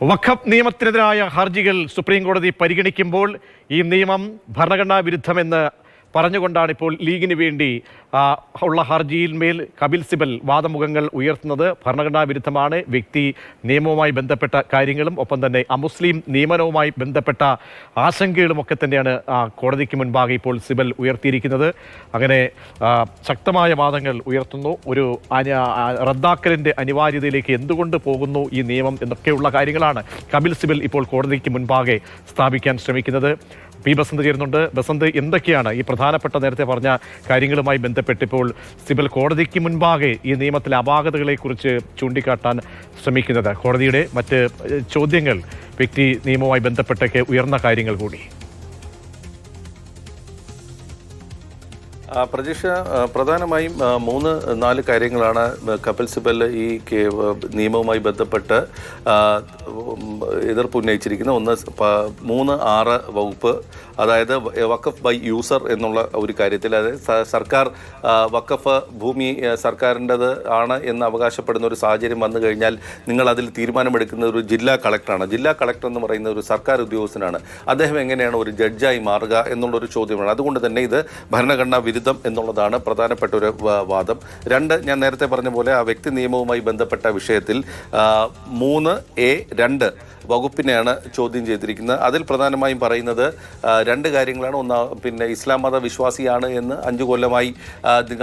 വഖഫ് നിയമത്തിനെതിരായ ഹർജികൾ സുപ്രീം കോടതി പരിഗണിക്കുമ്പോൾ ഈ നിയമം ഭരണഘടനാ വിരുദ്ധമെന്ന് പറഞ്ഞുകൊണ്ടാണ് ഇപ്പോൾ ലീഗിന് വേണ്ടി ഉള്ള ഹർജിയിൽ മേൽ കപിൽ സിബൽ വാദമുഖങ്ങൾ ഉയർത്തുന്നത്. ഭരണഘടനാ വിരുദ്ധമാണ്. വ്യക്തി നിയമവുമായി ബന്ധപ്പെട്ട കാര്യങ്ങളും ഒപ്പം തന്നെ അമുസ്ലിം നിയമനവുമായി ബന്ധപ്പെട്ട ആശങ്കകളും ഒക്കെ തന്നെയാണ് കോടതിക്ക് മുൻപാകെ ഇപ്പോൾ സിബൽ ഉയർത്തിയിരിക്കുന്നത്. അങ്ങനെ ശക്തമായ വാദങ്ങൾ ഉയർത്തുന്നു. ഒരു റദ്ദാക്കലിന്റെ അനിവാര്യതയിലേക്ക് എന്തുകൊണ്ട് പോകുന്നു ഈ നിയമം എന്നൊക്കെയുള്ള കാര്യങ്ങളാണ് കപിൽ സിബൽ ഇപ്പോൾ കോടതിക്ക് മുൻപാകെ സ്ഥാപിക്കാൻ ശ്രമിക്കുന്നത്. പി ബസന്ത് ചേരുന്നുണ്ട്. ബസന്ത് എന്തൊക്കെയാണ് ഈ പ്രധാനപ്പെട്ട നേരത്തെ പറഞ്ഞ കാര്യങ്ങളുമായി ബന്ധപ്പെട്ട് ഇപ്പോൾ സിബൽ കോടതിക്ക് മുൻപാകെ ഈ നിയമത്തിലെ അപാകതകളെക്കുറിച്ച് ചൂണ്ടിക്കാട്ടാൻ ശ്രമിക്കുന്നത്? കോടതിയുടെ മറ്റ് ചോദ്യങ്ങൾ വ്യക്തി നിയമവുമായി ബന്ധപ്പെട്ടൊക്കെ ഉയർന്ന കാര്യങ്ങൾ കൂടി. പ്രതീക്ഷ പ്രധാനമായും മൂന്ന് നാല് കാര്യങ്ങളാണ് കപിൽ സിബൽ ഈ നിയമവുമായി ബന്ധപ്പെട്ട് എതിർപ്പ് ഉന്നയിച്ചിരിക്കുന്നത് ഒന്ന് മൂന്ന് ആറ് വകുപ്പ് അതായത് വക്കഫ് ബൈ യൂസർ എന്നുള്ള ഒരു കാര്യത്തിൽ അതായത് സർക്കാർ വക്കഫ് ഭൂമി സർക്കാരിന്റെത് ആണ് എന്ന് അവകാശപ്പെടുന്ന ഒരു സാഹചര്യം വന്നു കഴിഞ്ഞാൽ നിങ്ങൾ അതിൽ തീരുമാനമെടുക്കുന്ന ഒരു ജില്ലാ കളക്ടറാണ്. ജില്ലാ കളക്ടർ എന്ന് പറയുന്ന ഒരു സർക്കാർ ഉദ്യോഗസ്ഥനാണ്. അദ്ദേഹം എങ്ങനെയാണ് ഒരു ജഡ്ജായി മാറുക എന്നുള്ളൊരു ചോദ്യമാണ്. അതുകൊണ്ട് തന്നെ ഇത് ഭരണഘടനാ വിരുദ്ധം എന്നുള്ളതാണ് പ്രധാനപ്പെട്ട ഒരു വാദം. രണ്ട് ഞാൻ നേരത്തെ പറഞ്ഞ പോലെ ആ വ്യക്തി നിയമവുമായി ബന്ധപ്പെട്ട വിഷയത്തിൽ മൂന്ന് എ രണ്ട് വകുപ്പിനെയാണ് ചോദ്യം ചെയ്തിരിക്കുന്നത്. അതിൽ പ്രധാനമായും പറയുന്നത് രണ്ട് കാര്യങ്ങളാണ്. ഒന്ന് പിന്നെ ഇസ്ലാം മത വിശ്വാസിയാണ് എന്ന് അഞ്ചു കൊല്ലമായി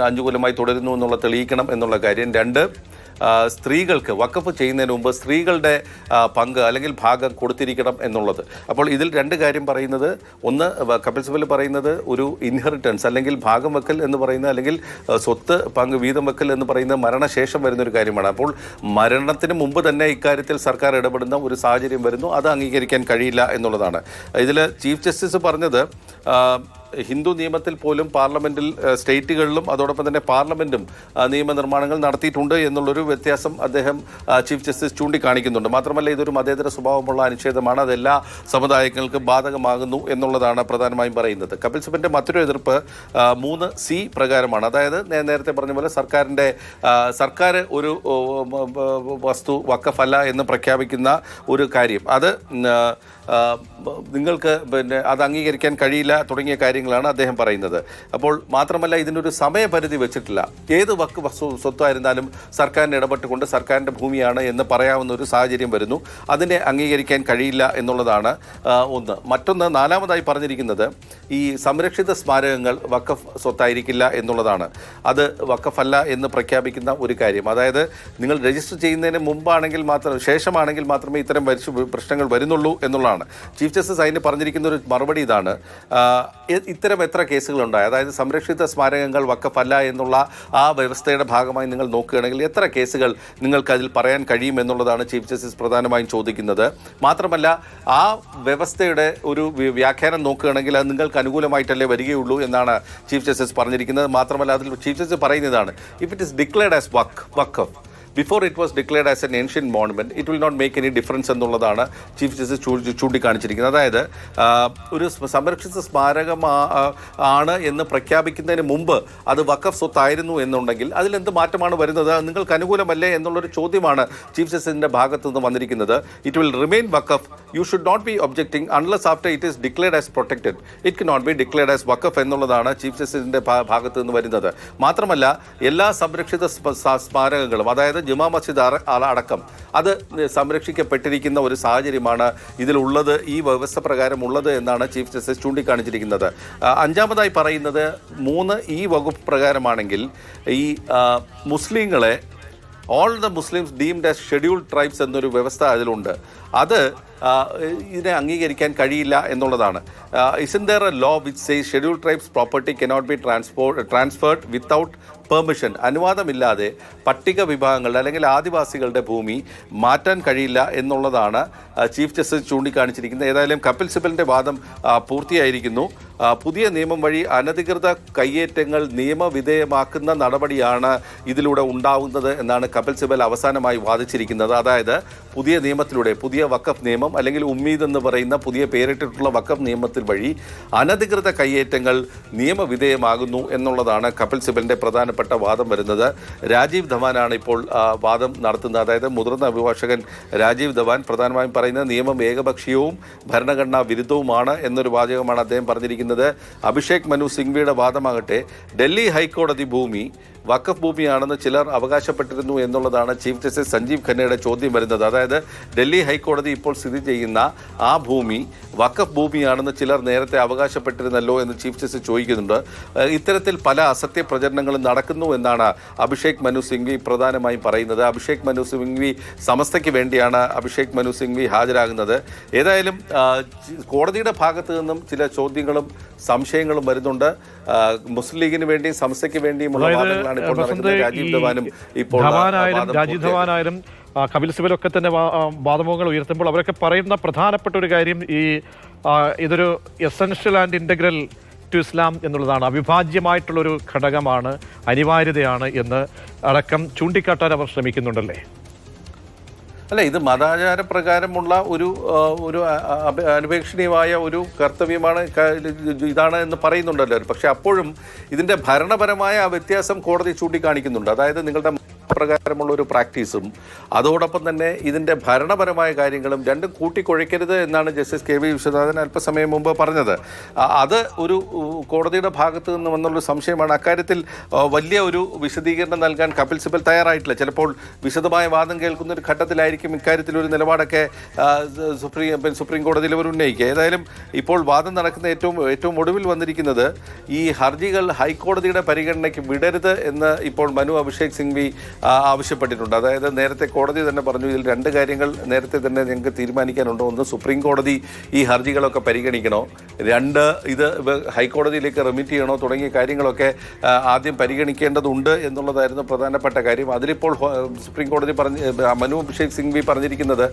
അഞ്ചു കൊല്ലമായി തുടരുന്നു എന്നുള്ള തെളിയിക്കണം എന്നുള്ള കാര്യം. രണ്ട് സ്ത്രീകൾക്ക് വക്കഫ് ചെയ്യുന്നതിന് മുമ്പ് സ്ത്രീകളുടെ പങ്ക് അല്ലെങ്കിൽ ഭാഗം കൊടുത്തിരിക്കണം എന്നുള്ളത്. അപ്പോൾ ഇതിൽ രണ്ട് കാര്യം പറയുന്നത്. ഒന്ന് കപിൽ സിബൽ പറയുന്നത് ഒരു ഇൻഹെറിറ്റൻസ് അല്ലെങ്കിൽ ഭാഗം വെക്കൽ എന്ന് പറയുന്ന അല്ലെങ്കിൽ സ്വത്ത് പങ്ക് വീതം വെക്കൽ എന്ന് പറയുന്ന മരണശേഷം വരുന്നൊരു കാര്യമാണ്. അപ്പോൾ മരണത്തിന് മുമ്പ് തന്നെ ഇക്കാര്യത്തിൽ സർക്കാർ ഇടപെടുന്ന ഒരു സാഹചര്യം വരുന്നു. അത് അംഗീകരിക്കാൻ കഴിയില്ല എന്നുള്ളതാണ്. ഇതിൽ ചീഫ് ജസ്റ്റിസ് പറഞ്ഞത് ഹിന്ദു നിയമത്തിൽ പോലും പാർലമെന്റിൽ സ്റ്റേറ്റുകളിലും അതോടൊപ്പം തന്നെ പാർലമെന്റും നിയമനിർമ്മാണങ്ങൾ നടത്തിയിട്ടുണ്ട് എന്നുള്ളൊരു വ്യത്യാസം അദ്ദേഹം ചീഫ് ജസ്റ്റിസ് ചൂണ്ടിക്കാണിക്കുന്നുണ്ട്. മാത്രമല്ല ഇതൊരു മതേതര സ്വഭാവമുള്ള അനുച്ഛേദമാണ്. അതെല്ലാ സമുദായങ്ങൾക്കും ബാധകമാകുന്നു എന്നുള്ളതാണ് പ്രധാനമായും പറയുന്നത്. കപിൽ സിബിന്റെ മറ്റൊരു എതിർപ്പ് മൂന്ന് സി പ്രകാരമാണ്. അതായത് നേരത്തെ പറഞ്ഞ പോലെ സർക്കാരിന്റെ സർക്കാർ ഒരു വസ്തു വക്കഫല്ല എന്ന് പ്രഖ്യാപിക്കുന്ന ഒരു കാര്യം. അത് നിങ്ങൾക്ക് പിന്നെ അത് അംഗീകരിക്കാൻ കഴിയില്ല തുടങ്ങിയ കാര്യങ്ങളാണ് അദ്ദേഹം പറയുന്നത്. അപ്പോൾ മാത്രമല്ല ഇതിനൊരു സമയപരിധി വെച്ചിട്ടില്ല. ഏത് വക്ക് സ്വത്തായിരുന്നാലും സർക്കാരിന് ഇടപെട്ടുകൊണ്ട് സർക്കാരിന്റെ ഭൂമിയാണ് എന്ന് പറയാവുന്ന ഒരു സാഹചര്യം വരുന്നു. അതിനെ അംഗീകരിക്കാൻ കഴിയില്ല എന്നുള്ളതാണ് ഒന്ന്. മറ്റൊന്ന് നാലാമതായി പറഞ്ഞിരിക്കുന്നത് ഈ സംരക്ഷിത സ്മാരകങ്ങൾ വക്കഫ് സ്വത്തായിരിക്കില്ല എന്നുള്ളതാണ്. അത് വക്കഫല്ല എന്ന് പ്രഖ്യാപിക്കുന്ന ഒരു കാര്യം. അതായത് നിങ്ങൾ രജിസ്റ്റർ ചെയ്യുന്നതിന് മുമ്പാണെങ്കിൽ മാത്രം ശേഷമാണെങ്കിൽ മാത്രമേ ഇത്തരം പ്രശ്നങ്ങൾ വരുന്നുള്ളൂ എന്നുള്ളതാണ്. ചീഫ് ജസ്റ്റിസ് അതിന് പറഞ്ഞിരിക്കുന്ന ഒരു മറുപടി ഇതാണ്. ഇത്തരം എത്ര കേസുകളുണ്ടായി? അതായത് സംരക്ഷിത സ്മാരകങ്ങൾ വക്കഫല്ല എന്നുള്ള ആ വ്യവസ്ഥയുടെ ഭാഗമായി നിങ്ങൾ നോക്കുകയാണെങ്കിൽ എത്ര കേസുകൾ നിങ്ങൾക്ക് അതിൽ പറയാൻ കഴിയും എന്നുള്ളതാണ് ചീഫ് ജസ്റ്റിസ് പ്രധാനമായും ചോദിക്കുന്നത്. മാത്രമല്ല ആ വ്യവസ്ഥയുടെ ഒരു വ്യാഖ്യാനം നോക്കുകയാണെങ്കിൽ അത് നിങ്ങൾക്ക് അനുകൂലമായിട്ടല്ലേ വരികയുള്ളൂ എന്നാണ് ചീഫ് ജസ്റ്റിസ് പറഞ്ഞിരിക്കുന്നത്. മാത്രമല്ല അതിൽ ചീഫ് ജസ്റ്റിസ് പറയുന്നതാണ് if it is declared as വക്ക് waqf before it was declared as an ancient monument it will not make any difference എന്നുള്ളതാണ് ചീഫ് ജസ്റ്റിസ് ചൂണ്ടി ചൂണ്ടിക്കാണിച്ചിരിക്കുന്നത്. അതായത് ഒരു സംരക്ഷിത സ്മാരകം ആണ് എന്ന് പ്രഖ്യാപിക്കുന്നതിന് മുമ്പ് അത് വക്കഫ് സ്വത്തായിരുന്നു എന്നുണ്ടെങ്കിൽ അതിലെന്ത് മാറ്റമാണ് വരുന്നത്? നിങ്ങൾക്ക് അനുകൂലമല്ലേ എന്നുള്ളൊരു ചോദ്യമാണ് ചീഫ് ജസ്റ്റിസിന്റെ ഭാഗത്തു നിന്ന് വന്നിരിക്കുന്നത്. It will remain waqf you should not be objecting unless after it is declared as protected it can not be declared as waqf എന്നുള്ളതാണ് ചീഫ് ജസ്റ്റിസിന്റെ ഭാഗത്ത് നിന്ന് വരുന്നത്. മാത്രമല്ല എല്ലാ സംരക്ഷിത സ്മാരകങ്ങളും അതായത് ജുമാ മസ്ജിദ് അടക്കം. അത് സംരക്ഷിക്കപ്പെട്ടിരിക്കുന്ന ഒരു സാഹചര്യമാണ് ഇതിലുള്ളത് ഈ വ്യവസ്ഥ പ്രകാരം ഉള്ളത് എന്നാണ് ചീഫ് ജസ്റ്റിസ് ചൂണ്ടിക്കാണിച്ചിരിക്കുന്നത്. അഞ്ചാമതായി പറയുന്നത് മൂന്ന് ഈ വകുപ്പ് പ്രകാരമാണെങ്കിൽ ഈ മുസ്ലിങ്ങളെ all the Muslims deemed as scheduled tribes എന്നൊരു വ്യവസ്ഥ അതിലുണ്ട്. അത് ഇതിനെ അംഗീകരിക്കാൻ കഴിയില്ല എന്നുള്ളതാണ്. Isn't there a law which say schedule tribes property cannot be transport transferred without permission. അനുവാദമില്ലാതെ പട്ടിക വിഭാഗങ്ങളുടെ അല്ലെങ്കിൽ ആദിവാസികളുടെ ഭൂമി മാറ്റാൻ കഴിയില്ല എന്നുള്ളതാണ് ചീഫ് ജസ്റ്റിസ് ചൂണ്ടിക്കാണിച്ചിരിക്കുന്നത്. ഏതായാലും കപിൽ സിബലിന്റെ വാദം പൂർത്തിയായിരിക്കുന്നു. പുതിയ നിയമം വഴി അനധികൃത കയ്യേറ്റങ്ങൾ നിയമവിധേയമാക്കുന്ന നടപടിയാണ് ഇതിലൂടെ ഉണ്ടാവുന്നത് എന്നാണ് കപിൽ സിബൽ അവസാനമായി വാദിച്ചിരിക്കുന്നത്. അതായത് പുതിയ നിയമത്തിലൂടെ പുതിയ വക്കഫ് നിയമം അല്ലെങ്കിൽ ഉമ്മീദ് എന്ന് പറയുന്ന പുതിയ പേരിട്ടിട്ടുള്ള വക്കം നിയമത്തിൽ വഴി അനധികൃത കയ്യേറ്റങ്ങൾ നിയമവിധേയമാകുന്നു എന്നുള്ളതാണ് കപിൽ സിബലിന്റെ പ്രധാന പ്രധാനപ്പെട്ട വാദം വരുന്നത്. രാജീവ് ധവാനാണ് ഇപ്പോൾ വാദം നടത്തുന്നത്. അതായത് മുതിർന്ന അഭിഭാഷകൻ രാജീവ് ധവാൻ പ്രധാനമായും പറയുന്നത് നിയമം ഏകപക്ഷീയവും ഭരണഘടനാ വിരുദ്ധവുമാണ് എന്നൊരു വാചകമാണ് അദ്ദേഹം പറഞ്ഞിരിക്കുന്നത്. അഭിഷേക് മനു സിംഗ്വിയുടെ വാദമാകട്ടെ ഡൽഹി ഹൈക്കോടതി ഭൂമി വഖഫ് ഭൂമിയാണെന്ന് ചിലർ അവകാശപ്പെട്ടിരുന്നു എന്നുള്ളതാണ് ചീഫ് ജസ്റ്റിസ് സഞ്ജീവ് ഖന്നയുടെ ചോദ്യം വരുന്നത്. അതായത് ഡൽഹി ഹൈക്കോടതി ഇപ്പോൾ സ്ഥിതി ചെയ്യുന്ന ആ ഭൂമി വഖഫ് ഭൂമിയാണെന്ന് ചിലർ നേരത്തെ അവകാശപ്പെട്ടിരുന്നല്ലോ എന്ന് ചീഫ് ജസ്റ്റിസ് ചോദിക്കുന്നുണ്ട്. ഇത്തരത്തിൽ പല അസത്യ പ്രചരണങ്ങളും നടക്കുന്നു എന്നാണ് അഭിഷേക് മനു സിംഗ്വി പ്രധാനമായും പറയുന്നത്. അഭിഷേക് മനു സിംഗ്വി സമസ്തയ്ക്ക് വേണ്ടിയാണ് അഭിഷേക് മനു സിംഗ്വി ഹാജരാകുന്നത്. ഏതായാലും കോടതിയുടെ ഭാഗത്ത് നിന്നും ചില ചോദ്യങ്ങളും സംശയങ്ങളും വരുന്നുണ്ട്. മുസ്ലിം ലീഗിന് വേണ്ടിയും സമസ്തയ്ക്ക് വേണ്ടിയുമുള്ള അതായത് വാദങ്ങളാണ് ഇപ്പോൾ നടക്കുന്നത്. രാജീവ് ധവാനും ഇപ്പോൾ രാജീവ് ധവാനായാലും കപിൽ സിബലൊക്കെ തന്നെ വാദമുഖങ്ങൾ ഉയർത്തുമ്പോൾ അവരൊക്കെ പറയുന്ന പ്രധാനപ്പെട്ട ഒരു കാര്യം ഈ ഇതൊരു essential and integral to Islam എന്നുള്ളതാണ്. അവിഭാജ്യമായിട്ടുള്ളൊരു ഘടകമാണ് അനിവാര്യതയാണ് എന്ന് അടക്കം ചൂണ്ടിക്കാട്ടാൻ അവർ ശ്രമിക്കുന്നുണ്ടല്ലേ? അല്ല ഇത് മതാചാര പ്രകാരമുള്ള ഒരു ഒരു അനുപേക്ഷണീയമായ ഒരു കർത്തവ്യമാണ് ഇതാണ് എന്ന് പറയുന്നുണ്ടല്ലോ പക്ഷെ അപ്പോഴും ഇതിന്റെ ഭരണപരമായ വ്യത്യാസം കോടതി ചൂണ്ടിക്കാണിക്കുന്നുണ്ട്. അതായത് നിങ്ങളുടെ പ്രകാരമുള്ള ഒരു പ്രാക്ടീസും. അതോടൊപ്പം തന്നെ ഇതിന്റെ ഭരണപരമായ കാര്യങ്ങളും രണ്ടും കൂട്ടിക്കൊഴിക്കരുത് എന്നാണ് ജസ്റ്റിസ് കെ വി വിശ്വനാഥൻ അല്പസമയം മുമ്പ് പറഞ്ഞത്. അത് ഒരു കോടതിയുടെ ഭാഗത്ത് നിന്ന് വന്നുള്ളൊരു സംശയമാണ്. അക്കാര്യത്തിൽ വലിയ ഒരു വിശദീകരണം നൽകാൻ കപിൽ സിബൽ തയ്യാറായിട്ടില്ല. ചിലപ്പോൾ വിശദമായ വാദം കേൾക്കുന്ന ഒരു ഘട്ടത്തിലായിരിക്കും ഇക്കാര്യത്തിൽ ഒരു നിലപാടൊക്കെ സുപ്രീം സുപ്രീം കോടതിയിൽ അവർ ഉന്നയിക്കുക. ഏതായാലും ഇപ്പോൾ വാദം നടക്കുന്ന ഏറ്റവും ഏറ്റവും ഒടുവിൽ വന്നിരിക്കുന്നത് ഈ ഹർജികൾ ഹൈക്കോടതിയുടെ പരിഗണനയ്ക്ക് വിടരുത് എന്ന് ഇപ്പോൾ മനു അഭിഷേക് സിംഗ്വി ആവശ്യപ്പെട്ടിട്ടുണ്ട്. അതായത് നേരത്തെ കോടതി തന്നെ പറഞ്ഞു ഇതിൽ രണ്ട് കാര്യങ്ങൾ നേരത്തെ തന്നെ ഞങ്ങൾക്ക് തീരുമാനിക്കാനുണ്ടോ ഒന്ന് സുപ്രീം കോടതി ഈ ഹർജികളൊക്കെ പരിഗണിക്കണോ? രണ്ട് ഇത് ഹൈക്കോടതിയിലേക്ക് റെമിറ്റ് ചെയ്യണോ തുടങ്ങിയ കാര്യങ്ങളൊക്കെ ആദ്യം പരിഗണിക്കേണ്ടതുണ്ട് എന്നുള്ളതായിരുന്നു പ്രധാനപ്പെട്ട കാര്യം. അതിലിപ്പോൾ സുപ്രീം കോടതി പറഞ്ഞ് മനു അഭിഷേക് സിംഗ്വി പറഞ്ഞിരിക്കുന്നത്